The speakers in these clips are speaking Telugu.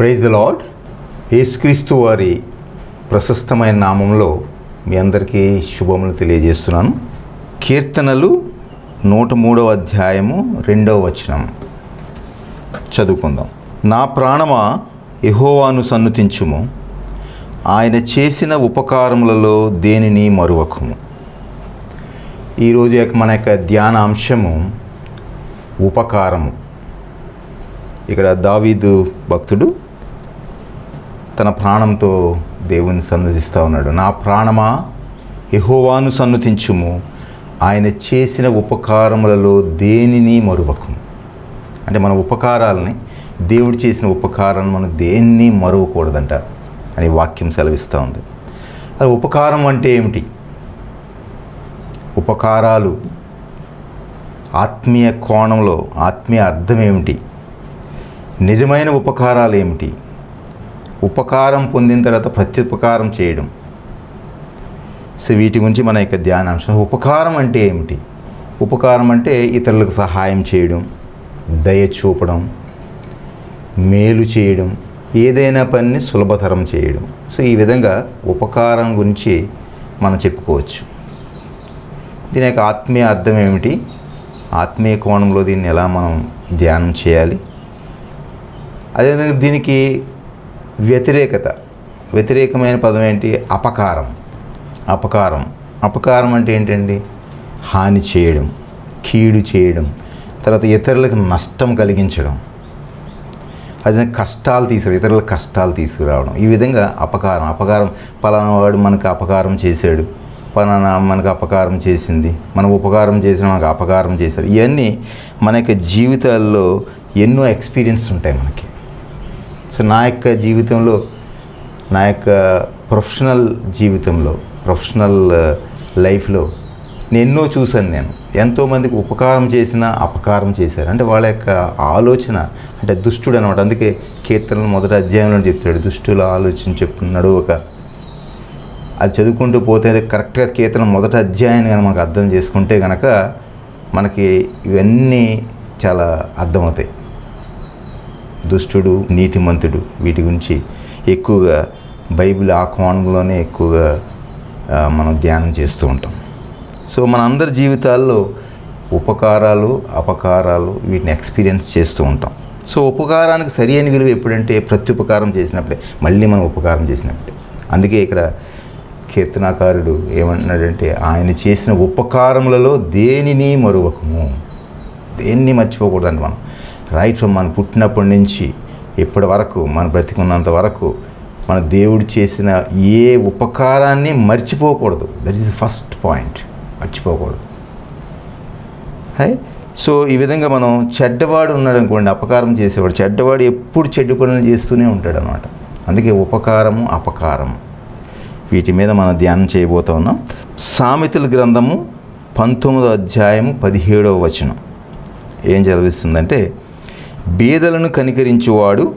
ప్రైజ్ ద లాడ్ యేసుక్రీస్తు వారి ప్రశస్తమైన నామంలో మీ అందరికీ శుభములు తెలియజేస్తున్నాను. కీర్తనలు నూట మూడవ అధ్యాయము రెండవ వచనం. చదువుకుందాం. నా ప్రాణమా ఎహోవాను సన్నుతించుము. ఆయన చేసిన ఉపకారములలో దేనిని మరువకుము? ఈరోజు యొక్క మన యొక్క ధ్యాన అంశము ఉపకారము. ఇక్కడ దావీదు భక్తుడు తన ప్రాణంతో దేవుని సన్నతిస్తూ ఉన్నాడు. నా ప్రాణమా యహోవాను సన్నతించుము. ఆయన చేసిన ఉపకారములలో దేనిని మరువకు అంటే మన ఉపకారాలని దేవుడు చేసిన ఉపకారం మనం దేన్ని మరువకూడదంట అని వాక్యం సెలవిస్తూ ఉంది. అది ఉపకారం అంటే ఏమిటి? ఉపకారాలు ఆత్మీయ కోణంలో ఆత్మీయ అర్థం ఏమిటి? నిజమైన ఉపకారాలు ఏమిటి? ఉపకారం పొందిన తర్వాత ప్రత్యుపకారం చేయడం. సో వీటి గురించి మన యొక్క ధ్యానాంశం. ఉపకారం అంటే ఏమిటి? ఉపకారం అంటే ఇతరులకు సహాయం చేయడం దయ చూపడం మేలు చేయడం ఏదైనా పనిని సులభతరం చేయడం. సో ఈ విధంగా ఉపకారం గురించి మనం చెప్పుకోవచ్చు. దీని యొక్క ఆత్మీయ అర్థం ఏమిటి? ఆత్మీయ కోణంలో దీన్ని ఎలా మనం ధ్యానం చేయాలి? అదేవిధంగా దీనికి వ్యతిరేకత. వ్యతిరేకమైన పదం ఏంటి? అపకారం. అపకారం. అపకారం అంటే ఏంటండి? హాని చేయడం కీడు చేయడం తర్వాత ఇతరులకు నష్టం కలిగించడం. అదే కష్టాలు తీసుకురా ఇతరులకు కష్టాలు తీసుకురావడం. ఈ విధంగా అపకారం. అపకారం పలానా వాడు మనకు అపకారం చేశాడు. పలానా మనకు అపకారం చేసింది. మనం ఉపకారం చేసిన మనకు అపకారం చేశారు. ఇవన్నీ మన యొక్క జీవితాల్లో ఎన్నో ఎక్స్పీరియన్స్ ఉంటాయి మనకి. సో నా యొక్క జీవితంలో నా యొక్క ప్రొఫెషనల్ జీవితంలో ప్రొఫెషనల్ లైఫ్లో నేను ఎన్నో చూశాను నేను. ఎంతోమందికి ఉపకారం చేసిన అపకారం చేశారు. అంటే వాళ్ళ యొక్క ఆలోచన అంటే దుష్టుడు అనమాట అందుకే కీర్తనలు మొదటి అధ్యాయంలో చెప్తాడు దుష్టుల ఆలోచన చెప్తున్నాడు ఒక అది చదువుకుంటూ పోతే అది కరెక్ట్గా కీర్తన మొదటి అధ్యాయాన్ని కనుక మనకు అర్థం చేసుకుంటే కనుక మనకి ఇవన్నీ చాలా అర్థమవుతాయి. దుష్టుడు నీతిమంతుడు వీటి గురించి ఎక్కువగా బైబిల్ ఆ కోణంలోనే ఎక్కువగా మనం ధ్యానం చేస్తూ ఉంటాం. సో మన అందరి జీవితాల్లో ఉపకారాలు అపకారాలు వీటిని ఎక్స్పీరియన్స్ చేస్తూ ఉంటాం. సో ఉపకారానికి సరి అయిన విలువ ఎప్పుడంటే ప్రత్యుపకారం చేసినప్పుడే మళ్ళీ మనం ఉపకారం చేసినప్పుడే. అందుకే ఇక్కడ కీర్తనాకారుడు ఏమంటున్నాడంటే ఆయన చేసిన ఉపకారములలో దేనిని మరువకము. దేన్ని మర్చిపోకూడదండి మనం. రైట్ ఫ్రమ్ మనం పుట్టినప్పటి నుంచి ఇప్పటి వరకు మన బ్రతికున్నంత వరకు మన దేవుడు చేసిన ఏ ఉపకారాన్ని మర్చిపోకూడదు. దట్ ఈస్ ఫస్ట్ పాయింట్ మర్చిపోకూడదు. హై సో ఈ విధంగా మనం చెడ్డవాడు ఉన్నాడు అనుకోండి అపకారం చేసేవాడు. చెడ్డవాడు ఎప్పుడు చెడ్డ పనులు చేస్తూనే ఉంటాడు అనమాట అందుకే ఉపకారము అపకారము. వీటి మీద మనం ధ్యానం చేయబోతా ఉన్నాం. సామెతల గ్రంథము పంతొమ్మిదో అధ్యాయము పదిహేడవ వచనం. ఏం చదివిస్తుందంటే బీదలను కనికరించువాడు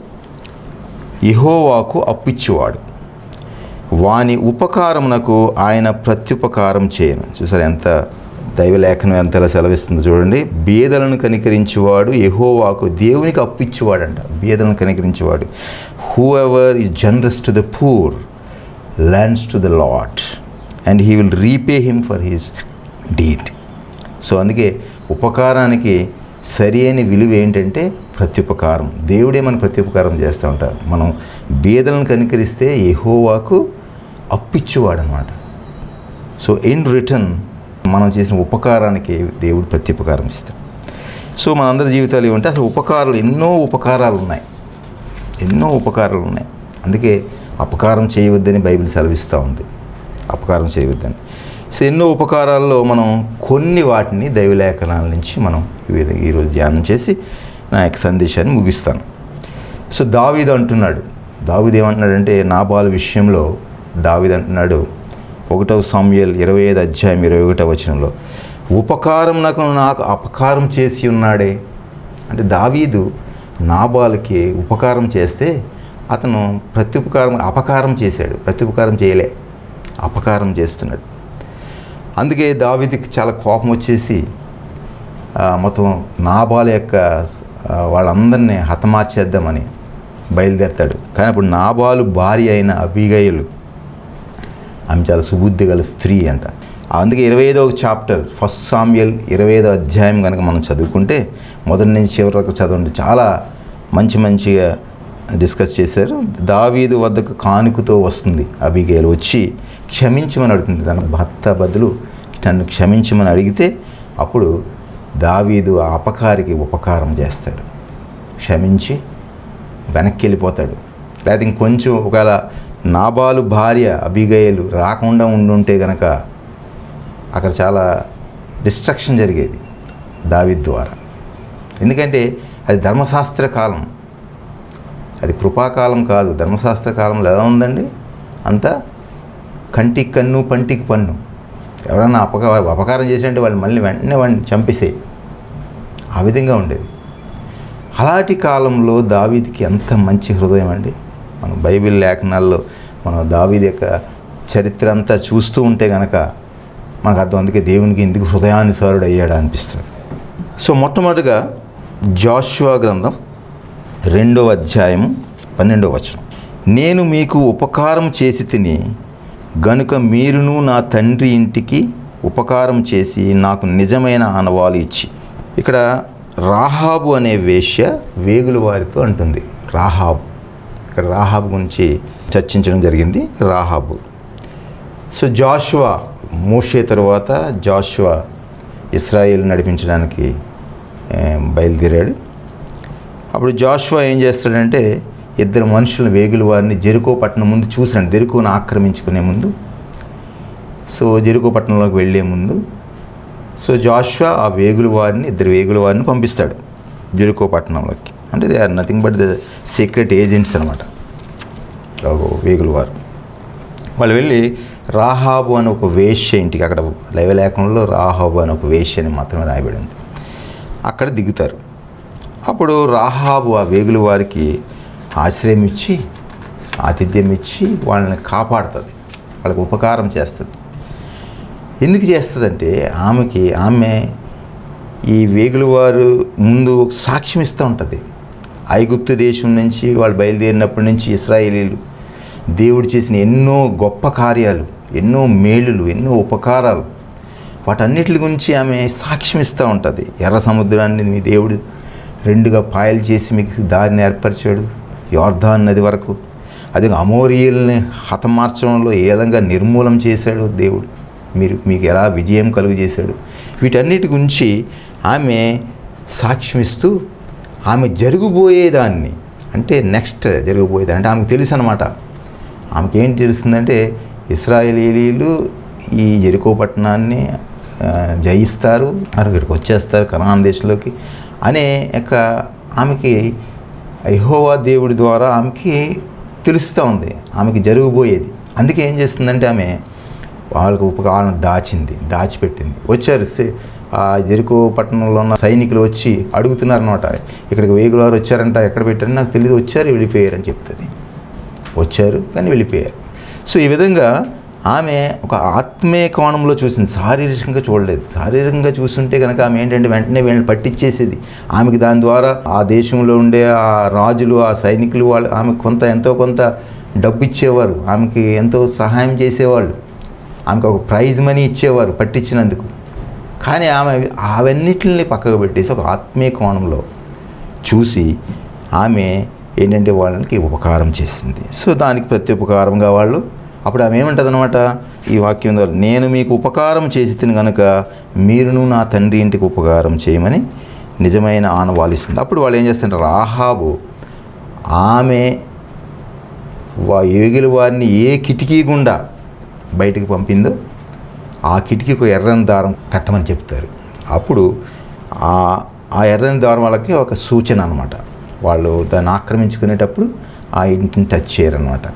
ఇహోవాకు అప్పిచ్చువాడు. వాని ఉపకారమునకు ఆయన ప్రత్యుపకారం చేయను. చూసారు ఎంత దైవలేఖనం ఎంతలా సెలవిస్తుంది చూడండి. బీదలను కనికరించేవాడు ఎహోవాకు దేవునికి అప్పిచ్చేవాడంట. బీదలను కనికరించేవాడు. Whoever is generous to the poor lends to the lord and he will repay him for his deed so అందుకే ఉపకారానికి సరి అయిన విలువ ఏంటంటే ప్రత్యుపకారం. దేవుడే మన ప్రత్యుపకారం చేస్తూ ఉంటారు. మనం బీదలను కనికరిస్తే ఎహోవాకు అప్పిచ్చేవాడు అనమాట సో ఇన్ రిటర్న్ మనం చేసిన ఉపకారానికి దేవుడు ప్రత్యుపకారం ఇస్తాడు. సో మనందరి జీవితాలు ఏమంటే అసలు ఉపకారాలు ఎన్నో ఉపకారాలు ఉన్నాయి ఎన్నో ఉపకారాలు ఉన్నాయి అందుకే అపకారం చేయవద్దని బైబిల్ సెలవిస్తూ ఉంది. అపకారం చేయవద్దని. సో ఎన్నో ఉపకారాల్లో మనం కొన్ని వాటిని దైవలేఖనాల నుంచి మనం ఈ విధంగా ఈరోజు ధ్యానం చేసి నా యొక్క సందేశాన్ని ముగిస్తాను. సో దావీద్ అంటున్నాడు. దావీద్ ఏమంటున్నాడంటే నాబాల్ విషయంలో దావీద్ అంటున్నాడు ఒకటవ సమయల్ ఇరవై ఐదు అధ్యాయం ఇరవై ఒకటవ వచనంలో ఉపకారం నాకు నాకు అపకారం చేసి ఉన్నాడే. అంటే దావీదు నాబాల్కి ఉపకారం చేస్తే అతను ప్రత్యుపకారం అపకారం చేశాడు. ప్రత్యుపకారం చేయలే. అపకారం చేస్తున్నాడు. అందుకే దావిదికి చాలా కోపం వచ్చేసి మొత్తం నాబాల యొక్క వాళ్ళందరినీ హతమార్చేద్దామని బయలుదేరతాడు. కానీ అప్పుడు నాబాలు భార్య అయిన అభిగయులు ఆమె చాలా సుబుద్ధి గల స్త్రీ అంట. అందుకే ఇరవై ఐదవ చాప్టర్ ఫస్ట్ సామ్యల్ ఇరవై ఐదో అధ్యాయం కనుక మనం చదువుకుంటే మొదటి నుంచి చివరి వరకు చదవండి. చాలా మంచి మంచిగా డిస్కస్ చేశారు. దావీదు వద్దకు కానుకతో వస్తుంది అబిగేలు వచ్చి క్షమించమని అడుగుతుంది. తన భర్త బదులు నన్ను క్షమించమని అడిగితే అప్పుడు దావీదు ఆ అపకారికి ఉపకారం చేస్తాడు. క్షమించి వెనక్కి వెళ్ళిపోతాడు. లేదా ఇంకొంచెం ఒకవేళ నాబాలు భార్య అభిగయలు రాకుండా ఉండుంటే గనక అక్కడ చాలా డిస్ట్రక్షన్ జరిగేది దావీద్ ద్వారా. ఎందుకంటే అది ధర్మశాస్త్ర కాలం. అది కృపాకాలం కాదు. ధర్మశాస్త్ర కాలంలో ఎలా ఉందండి? అంతా కంటికి కన్ను పంటికి పన్ను. ఎవరన్నా అపకారం అపకారం చేసినట్టు వాళ్ళు మళ్ళీ వెంటనే వాడిని చంపేసే ఆ విధంగా ఉండేది. అలాంటి కాలంలో దావీదికి ఎంత మంచి హృదయం అండి. మనం బైబిల్ లేఖనాల్లో మనం దావీది యొక్క చరిత్ర అంతా చూస్తూ ఉంటే కనుక మనకు అర్థం అందుకే దేవునికి ఎందుకు హృదయానుసారుడు అయ్యాడు అనిపిస్తుంది. సో మొట్టమొదటిగా జాషువా గ్రంథం రెండవ అధ్యాయం పన్నెండవ వచనం. నేను మీకు ఉపకారం చేసి తిని గనుక మీరును నా తండ్రి ఇంటికి ఉపకారం చేసి నాకు నిజమైన ఆనవాలు ఇచ్చి. ఇక్కడ రాహాబు అనే వేష్య వేగుల వారితో అంటుంది. రాహాబు. ఇక్కడ రాహాబు గురించి చర్చించడం జరిగింది. రాహాబు. సో జాషువా మోషే తరువాత జాషువా ఇస్రాయేల్ నడిపించడానికి బయలుదేరాడు. అప్పుడు జాషువా ఏం చేస్తాడంటే ఇద్దరు మనుషులను వేగులు వారిని జెరుకో పట్టణం ముందు చూసాడు జెరుకోను ఆక్రమించుకునే ముందు. సో జెరుకో పట్టణంలోకి వెళ్ళే ముందు. సో జాషువా ఆ వేగుల వారిని ఇద్దరు వేగుల వారిని పంపిస్తాడు జెరుకో పట్టణంలోకి. అంటే they are nothing but the secret agents అనమాట వేగుల వారు. వాళ్ళు వెళ్ళి రాహాబు అని ఒక వేష్య ఇంటికి అక్కడ లైవలేఖనంలో రాహాబు అని ఒక వేష్య అని మాత్రమే రాయబడింది. అక్కడ దిగుతారు. అప్పుడు రాహాబు ఆ వేగుల వారికి ఆశ్రయం ఇచ్చి ఆతిథ్యం ఇచ్చి వాళ్ళని కాపాడుతుంది. వాళ్ళకి ఉపకారం చేస్తుంది. ఎందుకు చేస్తుందంటే ఆమెకి ఆమె ఈ వేగుల వారు ముందు సాక్ష్యం ఇస్తూ ఉంటుంది. ఐగుప్తు దేశం నుంచి వాళ్ళు బయలుదేరినప్పటి నుంచి ఇస్రాయేలీలు దేవుడు చేసిన ఎన్నో గొప్ప కార్యాలు ఎన్నో మేలులు ఎన్నో ఉపకారాలు వాటన్నిటి గురించి ఆమె సాక్ష్యం ఇస్తూ ఉంటుంది. ఎర్ర సముద్రాన్ని మీ దేవుడు రెండుగా పాయలు చేసి మీకు దారిని ఏర్పరిచాడు. యోర్ధాన్ నది వరకు. అది అమోరియల్ని హతమార్చడంలో ఏ విధంగా నిర్మూలం చేశాడు దేవుడు. మీరు మీకు ఎలా విజయం కలుగు చేశాడు వీటన్నిటి గురించి ఆమె సాక్ష్యం ఇస్తూ ఆమె జరుగుబోయేదాన్ని అంటే నెక్స్ట్ జరగబోయేదాన్ని అంటే ఆమెకు తెలుసు అనమాట ఆమెకేం తెలుస్తుందంటే ఇస్రాయేలీలు ఈ జెరికో పట్టణాన్ని జయిస్తారు మరి ఇక్కడికి వచ్చేస్తారు కనాన్ దేశంలోకి అనే యొక్క ఆమెకి ఐహోవా దేవుడి ద్వారా ఆమెకి తెలుస్తూ ఉంది. ఆమెకి జరగబోయేది. అందుకే ఏం చేస్తుందంటే ఆమె వాళ్ళకు ఉపకారం దాచింది దాచిపెట్టింది. వచ్చారు ఆ జెరికో పట్టణంలో ఉన్న సైనికులు వచ్చి అడుగుతున్నారనమాట ఇక్కడికి వేగుల వారు వచ్చారంట ఎక్కడ పెట్టారని నాకు తెలియదు వచ్చారు వెళ్ళిపోయారు అని చెప్తుంది. వచ్చారు కానీ వెళ్ళిపోయారు. సో ఈ విధంగా ఆమె ఒక ఆత్మీయ కోణంలో చూసింది. శారీరకంగా చూడలేదు. శారీరకంగా చూస్తుంటే కనుక ఆమె ఏంటంటే వెంటనే వీళ్ళని పట్టించేసేది. ఆమెకి దాని ద్వారా ఆ దేశంలో ఉండే ఆ రాజులు ఆ సైనికులు వాళ్ళు ఆమె కొంత ఎంతో కొంత డబ్బు ఇచ్చేవారు ఆమెకి ఎంతో సహాయం చేసేవాళ్ళు. ఆమెకు ఒక ప్రైజ్ మనీ ఇచ్చేవారు పట్టించినందుకు. కానీ ఆమె అవన్నిటిని పక్కకు పెట్టేసి ఒక ఆత్మీయ కోణంలో చూసి ఆమె ఏంటంటే వాళ్ళకి ఉపకారం చేసింది. సో దానికి ప్రతి ఉపకారంగా వాళ్ళు అప్పుడు ఆమె ఏమంటుంది అనమాట ఈ వాక్యం ద్వారా నేను మీకు ఉపకారం చేసి తిని కనుక మీరును నా తండ్రి ఇంటికి ఉపకారం చేయమని నిజమైన ఆనవాలిస్తుంది అప్పుడు వాళ్ళు ఏం చేస్తుంటారు? రాహాబు ఆమె వా ఏగిలి వారిని ఏ కిటికీ గుండా బయటికి పంపిందో ఆ కిటికీకి ఒక ఎర్రని దారం కట్టమని చెప్తారు. అప్పుడు ఆ ఆ ఎర్రని దారం వాళ్ళకి ఒక సూచన అనమాట వాళ్ళు దాన్ని ఆక్రమించుకునేటప్పుడు ఆ ఇంటిని టచ్ చేయరనమాట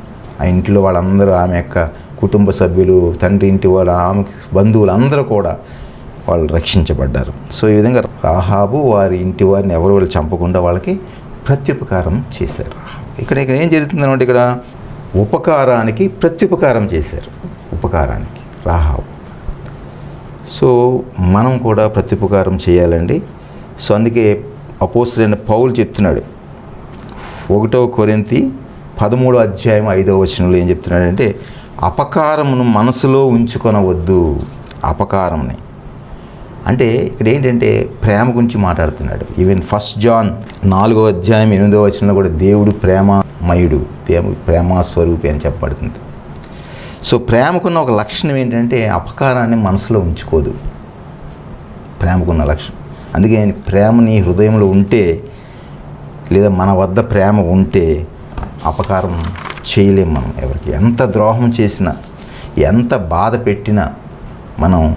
ఆ ఇంట్లో వాళ్ళందరూ ఆమె యొక్క కుటుంబ సభ్యులు తండ్రి ఇంటి వాళ్ళ ఆమె బంధువులు అందరూ కూడా వాళ్ళు రక్షించబడ్డారు. సో ఈ విధంగా రాహాబు వారి ఇంటి వారిని ఎవరు వాళ్ళు చంపకుండా వాళ్ళకి ప్రత్యుపకారం చేశారు. ఇక్కడ ఇక్కడ ఏం జరుగుతుందన్నమాట ఇక్కడ? ఉపకారానికి ప్రత్యుపకారం చేశారు. ఉపకారానికి రాహాబు. సో మనం కూడా ప్రత్యుపకారం చేయాలండి. సో అందుకే అపోస్తులైన పౌలు చెప్తున్నాడు. ఒకటో కొరింతి పదమూడో అధ్యాయం ఐదవ వచనంలో ఏం చెప్తున్నాడంటే అపకారమును మనసులో ఉంచుకొనవద్దు. అపకారంని అంటే ఇక్కడ ఏంటంటే ప్రేమ గురించి మాట్లాడుతున్నాడు. ఈవెన్ ఫస్ట్ జాన్ నాలుగో అధ్యాయం ఎనిమిదో వచనంలో కూడా దేవుడు ప్రేమమయుడు. దేవుడు ప్రేమ స్వరూపి అని చెప్పబడుతుంది. సో ప్రేమకున్న ఒక లక్షణం ఏంటంటే అపకారాన్ని మనసులో ఉంచుకోదు. ప్రేమకున్న లక్షణం. అందుకే ఆయన ప్రేమ నీ హృదయంలో ఉంటే లేదా మన వద్ద ప్రేమ ఉంటే అపకారం చేయలేం మనం ఎవరికి. ఎంత ద్రోహం చేసినా ఎంత బాధ పెట్టినా మనం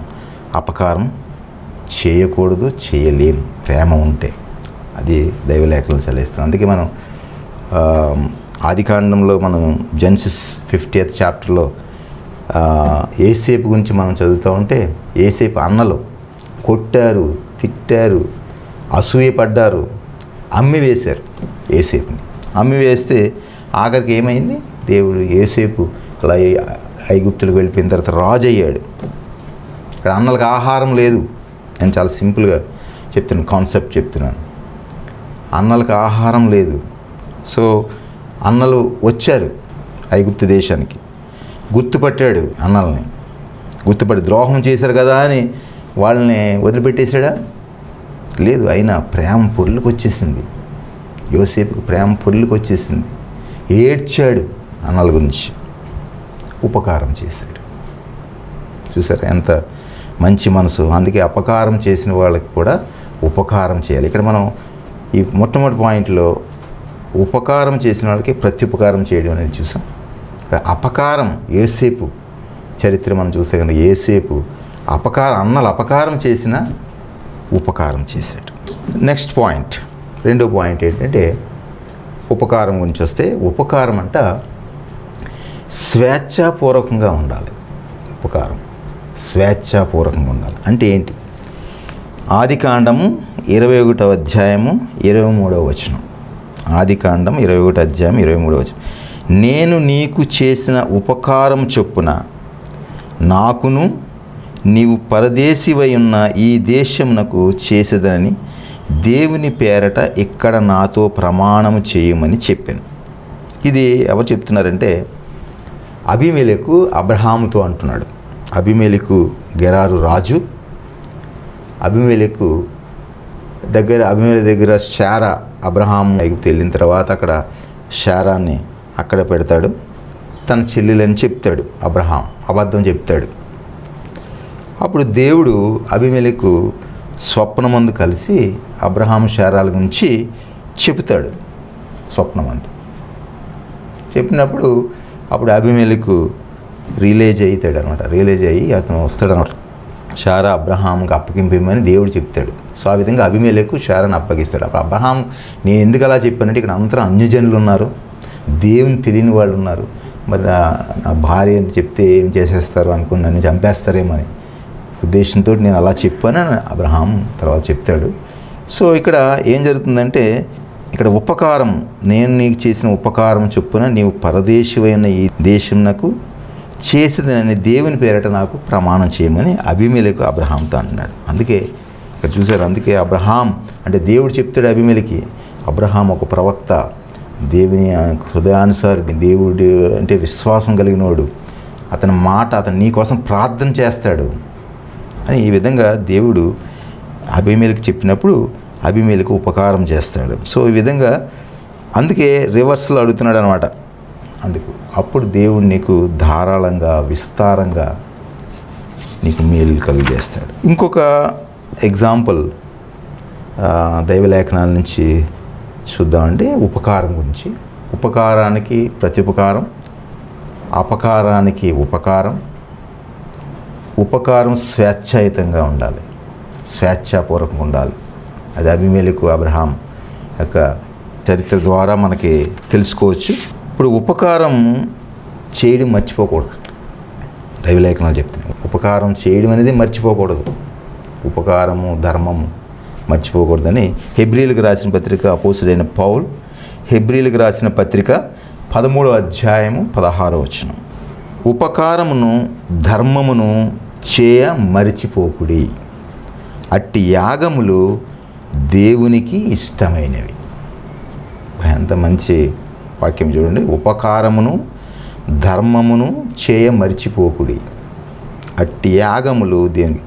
అపకారం చేయకూడదు చేయలేం. ప్రేమ ఉంటే. అది దైవలేఖలను చదివిస్తాం అందుకే మనం ఆదికాండంలో మనం జెన్సిస్ ఫిఫ్టీయత్ చాప్టర్లో ఏసేపు గురించి మనం చదువుతూ ఉంటే ఏసేపు అన్నలు కొట్టారు తిట్టారు అసూయపడ్డారు అమ్మి వేశారు ఏసేపుని. అమ్మి వేస్తే ఆఖరికి ఏమైంది? దేవుడు ఏసేపు అలా ఐగుప్తులకు వెళ్ళిపోయిన తర్వాత రాజు అయ్యాడు ఇక్కడ అన్నలకు ఆహారం లేదు. నేను చాలా సింపుల్గా చెప్తున్నాను కాన్సెప్ట్ చెప్తున్నాను. అన్నలకు ఆహారం లేదు. సో అన్నలు వచ్చారు ఐగుప్తు దేశానికి. గుర్తుపట్టాడు అన్నల్ని. గుర్తుపట్టి ద్రోహం చేశారు కదా అని వాళ్ళని వదిలిపెట్టేశాడా? లేదు అయినా ప్రేమ పొర్లుకు వచ్చేసింది యోసేపుకి ప్రేమ పొర్లుకు వచ్చేసింది ఏడ్చాడు అన్నల గురించి ఉపకారం చేశాడు. చూసారా ఎంత మంచి మనసు. అందుకే అపకారం చేసిన వాళ్ళకి కూడా ఉపకారం చేయాలి. ఇక్కడ మనం ఈ మొట్టమొదటి పాయింట్లో ఉపకారం చేసిన వాళ్ళకి ప్రత్యుపకారం చేయడం అనేది చూసాం. అపకారం ఏసేపు చరిత్ర మనం చూస్తే కనుక ఏసేపు అపకారం అన్నలు అపకారం చేసిన ఉపకారం చేశాడు. నెక్స్ట్ పాయింట్ రెండో పాయింట్ ఏంటంటే ఉపకారం గురించి వస్తే ఉపకారం అంట స్వేచ్ఛాపూర్వకంగా ఉండాలి. ఉపకారం. స్వేచ్ఛాపూర్వకంగా ఉండాలి. అంటే ఏంటి? ఆదికాండము ఇరవై ఒకటో అధ్యాయము ఇరవై మూడవ వచనం. ఆదికాండం ఇరవై ఒకటి అధ్యాయం ఇరవై మూడవ వచనం. నేను నీకు చేసిన ఉపకారం చొప్పున నాకును నీవు పరదేశివై ఉన్న ఈ దేశమునకు చేసేదని దేవుని పేరట ఇక్కడ నాతో ప్రమాణం చేయమని చెప్పాను. ఇది ఎవరు చెప్తున్నారంటే అభిమేలకు అబ్రహాముతో అంటున్నాడు. అభిమేలకు గెరారు రాజు అభిమేలకు దగ్గర అభిమేల దగ్గర శారా అబ్రహాం ఎగుప్తు వెళ్ళిన తర్వాత అక్కడ శారాన్ని అక్కడ పెడతాడు. తన చెల్లెలని చెప్తాడు అబ్రహాం అబద్ధం చెప్తాడు. అప్పుడు దేవుడు అభిమేలకు స్వప్నమందు కలిసి అబ్రహాం శారాల గురించి చెబుతాడు స్వప్నమంత. చెప్పినప్పుడు అప్పుడు అభిమేలకు రిలేజ్ అవుతాడు అనమాట రిలేజ్ అయ్యి అతను వస్తాడు అనమాట షారా అబ్రహాంకి అప్పగింపమని దేవుడు చెప్తాడు. సో ఆ విధంగా అభిమేలకు షారాను అప్పగిస్తాడు. అప్పుడు అబ్రహాం నేను ఎందుకు అలా చెప్పానంటే ఇక్కడ అంతా అన్యజనులు ఉన్నారు. దేవుని తెలియని వాళ్ళు ఉన్నారు. మరి నా నా భార్య అని చెప్తే ఏం చేసేస్తారు? అనుకుని నన్ను చంపేస్తారేమని ఉద్దేశంతో నేను అలా చెప్పానని అబ్రహాం తర్వాత చెప్తాడు. సో ఇక్కడ ఏం జరుగుతుందంటే ఇక్కడ ఉపకారం నేను నీకు చేసిన ఉపకారం చొప్పున నీవు పరదేశమైన ఈ దేశంనకు చేసేదని దేవుని పేరట నాకు ప్రమాణం చేయమని అభిమేలకు అబ్రహాంతో అంటున్నాడు. అందుకే ఇక్కడ చూసారు అందుకే అబ్రహాం అంటే దేవుడు చెప్తాడు అభిమేలకి అబ్రహాం ఒక ప్రవక్త దేవుని హృదయానుసారి దేవుడు అంటే విశ్వాసం కలిగినోడు అతని మాట అతను నీ కోసం ప్రార్థన చేస్తాడు అని ఈ విధంగా దేవుడు అభిమేలకు చెప్పినప్పుడు అభిమేలకు ఉపకారం చేస్తాడు. సో ఈ విధంగా అందుకే రివర్స్లో అడుగుతున్నాడు అనమాట అందుకు అప్పుడు దేవుడు నీకు ధారాళంగా విస్తారంగా నీకు మేలు కలుగజేస్తాడు. ఇంకొక ఎగ్జాంపుల్ దైవలేఖనాల నుంచి చూద్దామంటే ఉపకారం గురించి. ఉపకారానికి ప్రత్యుపకారం అపకారానికి ఉపకారం ఉపకారం స్వేచ్ఛాయుతంగా ఉండాలి. స్వేచ్ఛాపూర్వకంగా ఉండాలి. అది అభిమేలకు అబ్రహాం యొక్క చరిత్ర ద్వారా మనకి తెలుసుకోవచ్చు. ఇప్పుడు ఉపకారం చేయడం మర్చిపోకూడదు. దైవలేఖనాలు చెప్తున్నాయి. ఉపకారం చేయడం అనేది మర్చిపోకూడదు. ఉపకారము ధర్మము మర్చిపోకూడదని హెబ్రిలకు రాసిన పత్రిక అపోసుడైన పౌల్ హెబ్రిలకు రాసిన పత్రిక పదమూడో అధ్యాయము పదహారో వచనం. ఉపకారమును ధర్మమును చేయ మరిచిపోకుడి. అట్టి యాగములు దేవునికి ఇష్టమైనవి. ఎంత మంచి వాక్యం చూడండి. ఉపకారమును ధర్మమును చేయ మరిచిపోకుడి. అట్టి యాగములు దేవునికి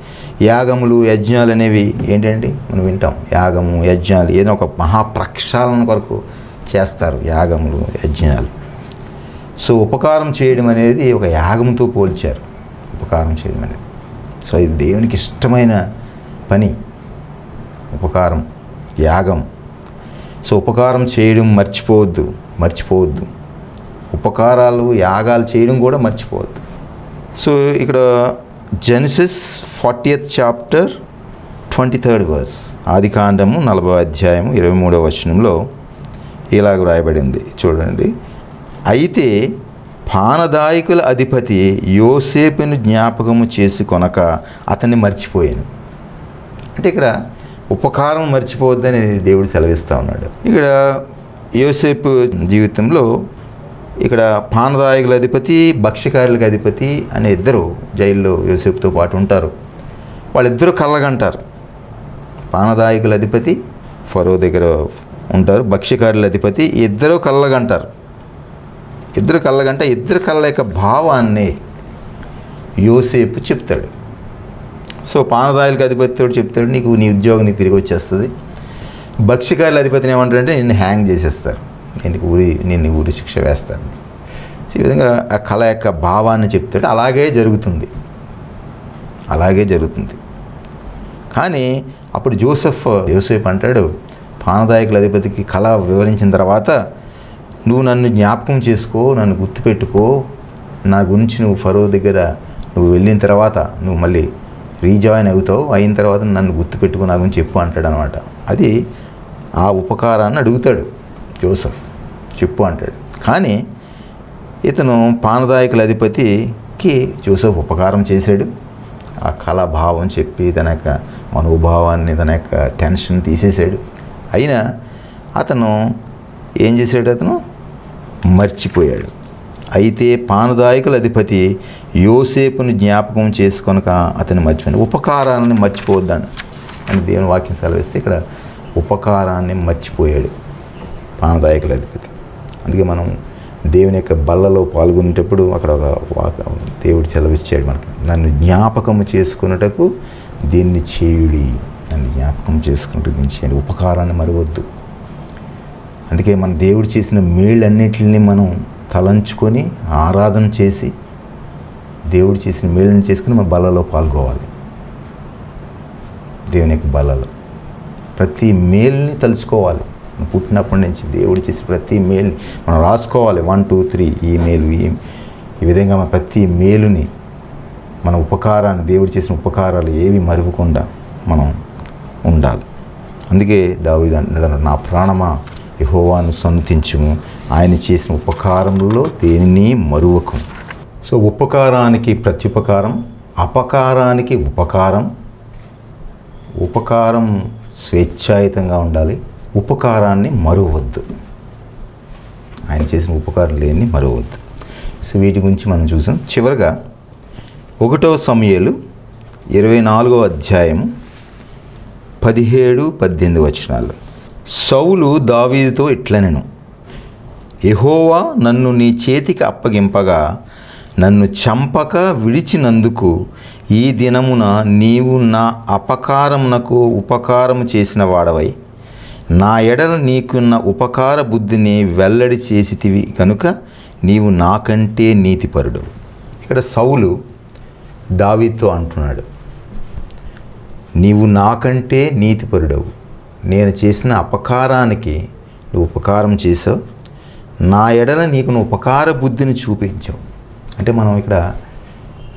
యాగములు యజ్ఞాలు అనేవి ఏంటండి? మనం వింటాం. యాగము యజ్ఞాలు ఏదో ఒక మహాప్రక్షాళన కొరకు చేస్తారు యాగములు యజ్ఞాలు. సో ఉపకారం చేయడం అనేది ఒక యాగంతో పోల్చారు. ఉపకారం చేయడం అనేది. సో ఇది దేవునికి ఇష్టమైన పని ఉపకారం యాగం సో ఉపకారం చేయడం మర్చిపోవద్దు మర్చిపోవద్దు. ఉపకారాలు యాగాలు చేయడం కూడా మర్చిపోవద్దు. సో ఇక్కడ Genesis fortieth chapter twenty third verse ఆది కాండము నలభై అధ్యాయము ఇరవై మూడవ వచనంలో ఇలాగ వ్రాయబడింది. చూడండి. అయితే పానదాయకుల అధిపతి యోసేపును జ్ఞాపకము చేసుకొనక అతన్ని మర్చిపోయాను. అంటే ఇక్కడ ఉపకారం మర్చిపోవద్దని దేవుడు సెలవిస్తూ ఉన్నాడు. ఇక్కడ యోసేపు జీవితంలో ఇక్కడ పానదాయకుల అధిపతి భక్ష్యకారులకు అధిపతి అనే ఇద్దరు జైల్లో యోసేపుతో పాటు ఉంటారు. వాళ్ళిద్దరూ కళ్ళగంటారు. పానదాయకుల అధిపతి ఫరో దగ్గర ఉంటారు. భక్ష్యకారుల అధిపతి ఇద్దరు కళ్ళగంటారు. ఇద్దరు కళ్ళగంట ఇద్దరు కళ్ళ యొక్క భావాన్ని యోసేపు చెప్తాడు. సో పానదాయులకు అధిపతితో చెప్తాడు నీకు నీ ఉద్యోగం నీకు తిరిగి వచ్చేస్తుంది. భక్ష్యకారుల అధిపతిని ఏమంటారంటే నిన్ను హ్యాంగ్ చేసేస్తారు. నేను ఊరి నేను ఊరి శిక్ష వేస్తాను ఈ విధంగా ఆ కళ యొక్క భావాన్ని చెప్తాడు. అలాగే జరుగుతుంది. అలాగే జరుగుతుంది. కానీ అప్పుడు జోసెఫ్ జోసెఫ్ అంటాడు పానదాయకుల అధిపతికి కళ వివరించిన తర్వాత నువ్వు నన్ను జ్ఞాపకం చేసుకో నన్ను గుర్తుపెట్టుకో. నా గురించి నువ్వు ఫరో దగ్గర నువ్వు వెళ్ళిన తర్వాత నువ్వు మళ్ళీ రీజాయిన్ అవుతావు అయిన తర్వాత నన్ను గుర్తుపెట్టుకో నా గురించి చెప్పు అంటాడు అనమాట అది ఆ ఉపకారాన్ని అడుగుతాడు జోసఫ్. చెప్పు అంటాడు. కానీ ఇతను పానదాయకుల అధిపతికి జోసఫ్ ఉపకారం చేశాడు. ఆ కళాభావం చెప్పి తన యొక్క మనోభావాన్ని తన యొక్క టెన్షన్ తీసేశాడు. అయినా అతను ఏం చేశాడు అతను? మర్చిపోయాడు. అయితే పానదాయకుల అధిపతి యోసేపుని జ్ఞాపకం చేసుకొనక అతను మర్చిపోయాడు. ఉపకారాన్ని మర్చిపోవద్దాను అని దేవుని వాక్యం సెలవిస్తే ఇక్కడ ఉపకారాన్ని మర్చిపోయాడు పానదాయకుల అధిపతి. అందుకే మనం దేవుని యొక్క బల్లలో పాల్గొనేటప్పుడు అక్కడ ఒక వాక దేవుడు సెలవిచ్చాడు మనకి నన్ను జ్ఞాపకము చేసుకున్నటకు దీన్ని చేయుడి నన్ను జ్ఞాపకం చేసుకుంటూ దీన్ని చేయండి ఉపకారాన్ని మరవద్దు. అందుకే మన దేవుడు చేసిన మేళ్ళన్నింటినీ మనం తలంచుకొని ఆరాధన చేసి దేవుడు చేసిన మేలుని చేసుకుని మన బలలో పాల్గొవాలి. దేవుని యొక్క బలలో. ప్రతి మేల్ని తలుచుకోవాలి. మనం పుట్టినప్పటి నుంచి దేవుడు చేసిన ప్రతి మేల్ని మనం రాసుకోవాలి. వన్ టూ త్రీ ఈ మేలు ఈ ఈ విధంగా మన ప్రతి మేలుని మన ఉపకారాన్ని దేవుడు చేసిన ఉపకారాలు ఏవి మరువకుండా మనం ఉండాలి. అందుకే దావి నా ప్రాణమా యహోవాను సన్నతించుము. ఆయన చేసిన ఉపకారములలో దేనిని మరువకం సో ఉపకారానికి ప్రత్యుపకారం అపకారానికి ఉపకారం. ఉపకారం స్వేచ్ఛాయుతంగా ఉండాలి. ఉపకారాన్ని మరువద్దు. ఆయన చేసిన ఉపకారం లేని మరువద్దు. సో వీటి గురించి మనం చూసాం. చివరగా ఒకటవ సమయాలు ఇరవై నాలుగో అధ్యాయం పదిహేడు పద్దెనిమిది వచనాలు. సౌలు దావీదుతో ఇట్లనెను ఎహోవా నన్ను నీ చేతికి అప్పగింపగా నన్ను చంపక విడిచినందుకు ఈ దినమున నీవు నా అపకారమునకు ఉపకారము చేసిన వాడవై నా ఎడల నీకున్న ఉపకార బుద్ధిని వెల్లడి చేసితివి కనుక నీవు నాకంటే నీతిపరుడు. ఇక్కడ సౌలు దావీతో అంటున్నాడు నీవు నాకంటే నీతిపరుడవు. నేను చేసిన అపకారానికి నువ్వు ఉపకారం చేసావు. నా ఎడల నీకు నువ్వు ఉపకార బుద్ధిని చూపించావు. అంటే మనం ఇక్కడ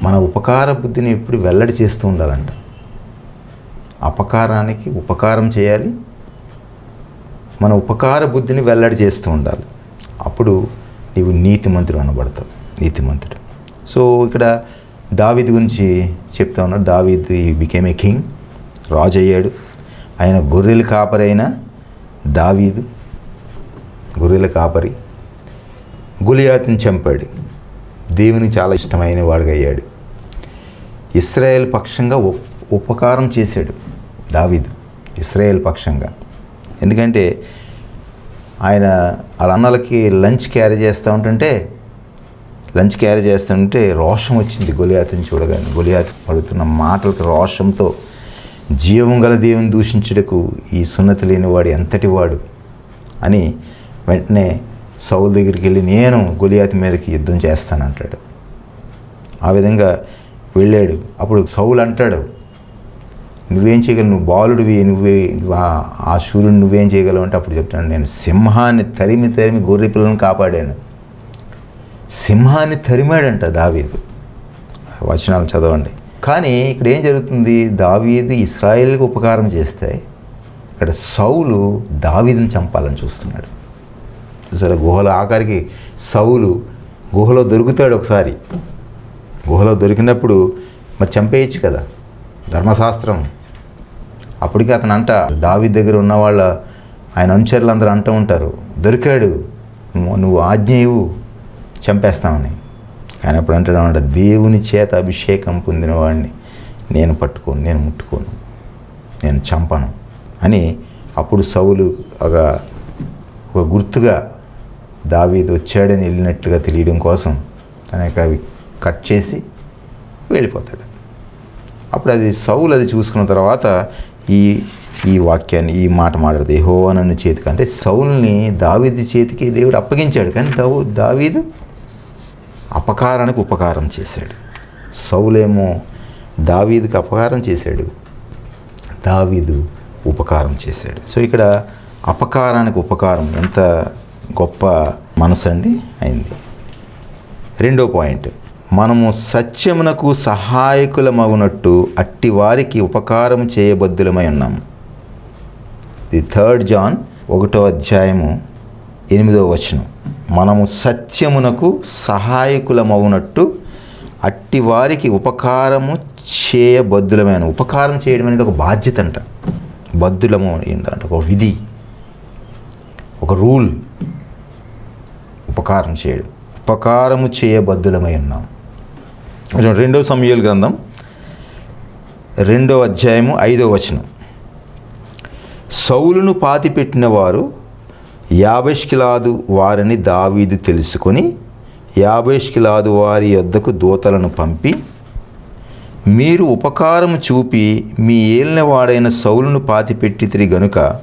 మన ఉపకార బుద్ధిని ఎప్పుడు వెల్లడి చేస్తూ ఉండాలంట. అపకారానికి ఉపకారం చేయాలి. మన ఉపకార బుద్ధిని వెల్లడి చేస్తూ ఉండాలి. అప్పుడు నీవు నీతిమంతుడు అనబడతావు. నీతిమంతుడు. సో ఇక్కడ దావీద్ గురించి చెప్తా ఉన్నాడు దావీద్ ఈ బికేమ్ ఏ కింగ్ రాజు అయ్యాడు ఆయన గొర్రెల కాపరైన దావీదు గొర్రెల కాపరి. గులియాతిని చంపాడు. దేవునికి చాలా ఇష్టమైన వాడుగా అయ్యాడు ఇస్రాయేల్ పక్షంగా ఉప్ ఉపకారం చేశాడు దావీదు ఇస్రాయేల్ పక్షంగా. ఎందుకంటే ఆయన వాళ్ళ అన్నలకి లంచ్ క్యారీ చేస్తూ ఉంటుంటే లంచ్ క్యారీ చేస్తుంటే రోషం వచ్చింది గొలియాతని చూడగానే. గొలియాత్ పడుతున్న మాటలకు రోషంతో జీవం గల దేవుని దూషించుటకు ఈ సున్నతి లేనివాడు ఎంతటి వాడు? అని వెంటనే సౌల్ దగ్గరికి వెళ్ళి నేను గులియాతి మీదకి యుద్ధం చేస్తానంటాడు ఆ విధంగా వెళ్ళాడు. అప్పుడు సౌలు అంటాడు నువ్వేం చేయగలవు? నువ్వు బాలుడివి నువ్వే నువ్వు ఆ- ఆ సూర్యుడు నువ్వేం చేయగలవు? అంటే అప్పుడు చెప్తాను నేను సింహాన్ని తరిమి తరిమి గొర్రె పిల్లలను కాపాడాను. సింహాన్ని తరిమాడంట దావీదు. వచనాలు చదవండి. కానీ ఇక్కడ ఏం జరుగుతుంది? దావీదు ఇస్రాయేల్కి ఉపకారం చేస్తే ఇక్కడ సౌలు దావీదుని చంపాలని చూస్తున్నాడు. సరే గుహలో ఆఖరికి సౌలు గుహలో దొరుకుతాడు ఒకసారి. గుహలో దొరికినప్పుడు మరి చంపేయచ్చు కదా? ధర్మశాస్త్రం. అప్పటికి అతను అంట దావి దగ్గర ఉన్న వాళ్ళ ఆయన అనుచరులు అందరూ అంటూ ఉంటారు దొరికాడు నువ్వు- నువ్వు ఆజ్ఞ ఇవ్వు చంపేస్తామని. కానీ అప్పుడు అంటాడు అన్నమాట దేవుని చేత అభిషేకం పొందిన వాడిని నేను పట్టుకోను నేను ముట్టుకోను నేను చంపను అని అప్పుడు సౌలు ఒక ఒక గుర్తుగా దావీదు వచ్చాడని వెళ్ళినట్లుగా తెలియడం కోసం తన యొక్క అవి కట్ చేసి వెళ్ళిపోతాడు. అప్పుడు అది సౌలు అది చూసుకున్న తర్వాత ఈ ఈ వాక్యాన్ని ఈ మాట మాట్లాడదు యెహోవా నన్ను చేతికి అంటే సౌల్ని దావీది చేతికి దేవుడు అప్పగించాడు. కానీ దావు దావీదు అపకారానికి ఉపకారం చేశాడు. సౌలేమో దావీదుకి అపకారం చేశాడు. దావీదు ఉపకారం చేశాడు. సో ఇక్కడ అపకారానికి ఉపకారం ఎంత గొప్ప మనసు అండి అయింది. రెండో పాయింట్ మనము సత్యమునకు సహాయకులమగునట్టు అట్టి వారికి ఉపకారం చేయబద్దులమై ఉన్నాము ది థర్డ్ జాన్ ఒకటో అధ్యాయము ఎనిమిదో వచనం. మనము సత్యమునకు సహాయకులమవునట్టు అట్టి వారికి ఉపకారము చేయబద్దులమైన ఉపకారం చేయడం అనేది ఒక బాధ్యత అంట బద్దులము ఏంటంటే ఒక విధి ఒక రూల్ ఉపకారం చేయడం. ఉపకారము చేయబద్దులమై ఉన్నాం. కొంచెం రెండో సమయాల గ్రంథం రెండో అధ్యాయము ఐదో వచనం. సౌలును పాతిపెట్టిన వారు యాభైష్కిలాదు వారిని దావీదు తెలుసుకొని యాభైష్కిలాదు వారి యొద్దకు దూతలను పంపి మీరు ఉపకారం చూపి మీ ఏలినవాడైన సౌలును పాతిపెట్టితిరి గనుక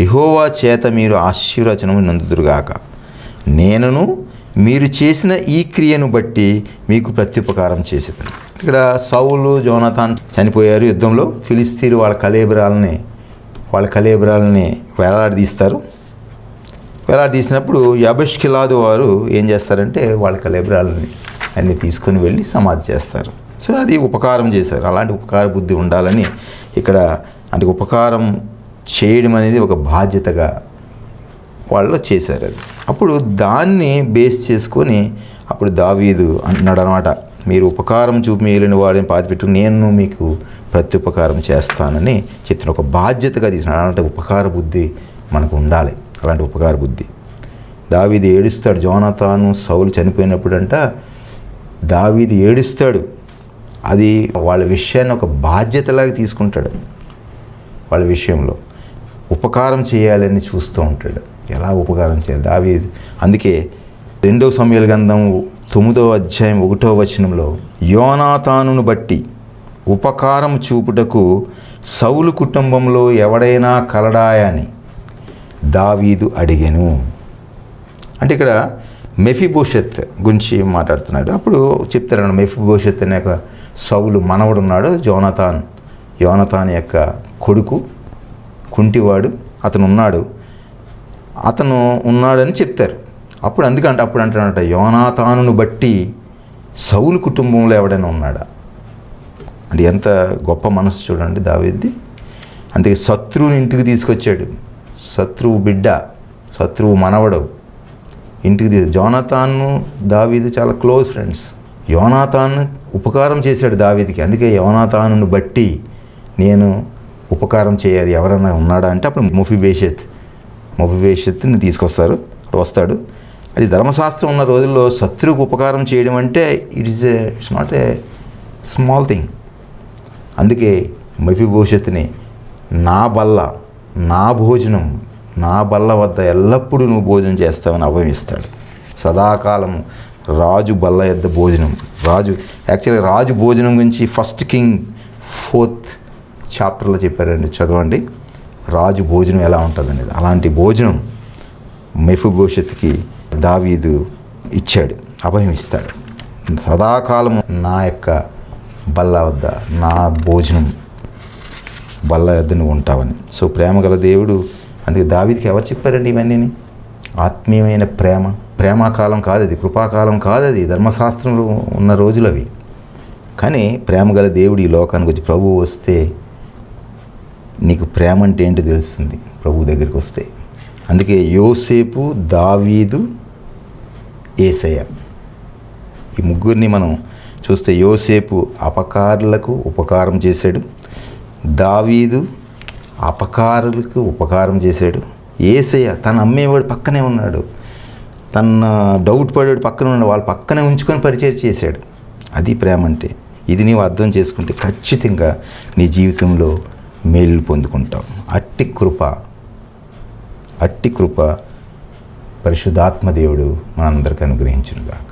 ఇహోవా చేత మీరు ఆశీర్వచనము నందుదురుగాక. నేనును మీరు చేసిన ఈ క్రియను బట్టి మీకు ప్రత్యుపకారం చేసేది ఇక్కడ సౌలు జోనతాన్ చనిపోయారు యుద్ధంలో. ఫిలిస్తీన్ వాళ్ళ కలేబరాలని వాళ్ళ కలేబరాలని వేలాడదీస్తారు. వేలాడదీసినప్పుడు యబష్కిలాదు వారు ఏం చేస్తారంటే వాళ్ళ కలెబ్రాలని అన్ని తీసుకొని వెళ్ళి సమాధి చేస్తారు. సో అది ఉపకారం చేశారు. అలాంటి ఉపకార బుద్ధి ఉండాలని ఇక్కడ అంటే ఉపకారం చేయడం అనేది ఒక బాధ్యతగా వాళ్ళు చేశారు అది. అప్పుడు దాన్ని బేస్ చేసుకొని అప్పుడు దావీదు అంటున్నాడు అనమాట మీరు ఉపకారం చూపి వాడిని పాతిపెట్టు నేను మీకు ప్రత్యుపకారం చేస్తానని చెప్తున్న ఒక బాధ్యతగా తీసుకున్నాడు అలాంటి ఉపకార బుద్ధి మనకు ఉండాలి. అలాంటి ఉపకార బుద్ధి. దావీది ఏడుస్తాడు. జోనతాను సౌలు చనిపోయినప్పుడంట దావీది ఏడుస్తాడు. అది వాళ్ళ విషయాన్ని ఒక బాధ్యతలాగా తీసుకుంటాడు. వాళ్ళ విషయంలో ఉపకారం చేయాలని చూస్తూ ఉంటాడు. ఎలా ఉపకారం చేయాలి? దావి అందుకే రెండో సమయాల గ్రంథం తొమ్మిదో అధ్యాయం ఒకటో వచనంలో యోనాతానును బట్టి ఉపకారం చూపుటకు సౌలు కుటుంబంలో ఎవడైనా కలడాయని దావీదు అడిగెను. అంటే ఇక్కడ మెఫిభూషత్ గురించి మాట్లాడుతున్నాడు. అప్పుడు చెప్తారన్న మెఫిభూషత్ అనే ఒక సౌలు మనవడు ఉన్నాడు జోనతాన్ యోనతాన్ యొక్క కొడుకు కుంటివాడు అతను ఉన్నాడు అతను ఉన్నాడని చెప్తారు. అప్పుడు అందుకంటే అప్పుడు అంటాడంట యోనాతానును బట్టి సౌలు కుటుంబంలో ఎవడైనా ఉన్నాడా? అంటే ఎంత గొప్ప మనసు చూడండి దావేది అందుకే శత్రువుని ఇంటికి తీసుకొచ్చాడు. శత్రువు బిడ్డ శత్రువు మనవడు. ఇంటికి తీసు జోనాతాను దావీదు చాలా క్లోజ్ ఫ్రెండ్స్. యోనాతాను ఉపకారం చేశాడు దావీదికి. అందుకే యోనాథాను బట్టి నేను ఉపకారం చేయాలి. ఎవరైనా ఉన్నాడా అంటే అప్పుడు ముఫిబేషత్ ముఫిబేషత్ని తీసుకొస్తారు అప్పుడు వస్తాడు అది ధర్మశాస్త్రం ఉన్న రోజుల్లో శత్రువుకు ఉపకారం చేయడం అంటే it is a it's not a small thing అందుకే మఫిభూషత్ని నా బల్ల నా భోజనం నా బల్ల వద్ద ఎల్లప్పుడూ నువ్వు భోజనం చేస్తావని అభయం సదాకాలం రాజు బల్ల యొద్ద భోజనం. రాజు యాక్చువల్లీ రాజు భోజనం గురించి ఫస్ట్ కింగ్ ఫోర్త్ చాప్టర్లో చెప్పారండి చదవండి. రాజు భోజనం ఎలా ఉంటుంది అనేది అలాంటి భోజనం మెఫుభవిష్యత్తుకి దావీదు ఇచ్చాడు అభయం ఇస్తాడు సదాకాలం నా యొక్క బల్ల వద్ద నా భోజనం బల్ల వద్ద నువ్వు ఉంటావని. సో ప్రేమ గల దేవుడు అందుకే దావిదికి ఎవరు చెప్పారండి ఇవన్నీ ఆత్మీయమైన ప్రేమ. ప్రేమాకాలం కాదు అది కృపాకాలం కాదు అది ధర్మశాస్త్రంలో ఉన్న రోజులు అవి. కానీ ప్రేమ గల దేవుడు ఈ లోకానికి వచ్చి ప్రభువు వస్తే నీకు ప్రేమ అంటే ఏంటో తెలుస్తుంది? ప్రభు దగ్గరికి వస్తే. అందుకే యోసేపు దావీదు ఏసయ్య. ఈ ముగ్గురిని మనం చూస్తే యోసేపు అపకారులకు ఉపకారం చేశాడు. దావీదు అపకారులకు ఉపకారం చేశాడు. ఏసయ్య తన అమ్మేవాడు పక్కనే ఉన్నాడు. తన డౌట్ పడేవాడు పక్కన ఉన్నాడు. వాళ్ళు పక్కనే ఉంచుకొని పరిచయం చేశాడు. అది ప్రేమ అంటే. ఇది నీవు అర్థం చేసుకుంటే ఖచ్చితంగా నీ జీవితంలో మేలు పొందుకుంటావు. అట్టి కృప అట్టి కృప పరిశుద్ధాత్మదేవుడు మనందరికీ మనందరికి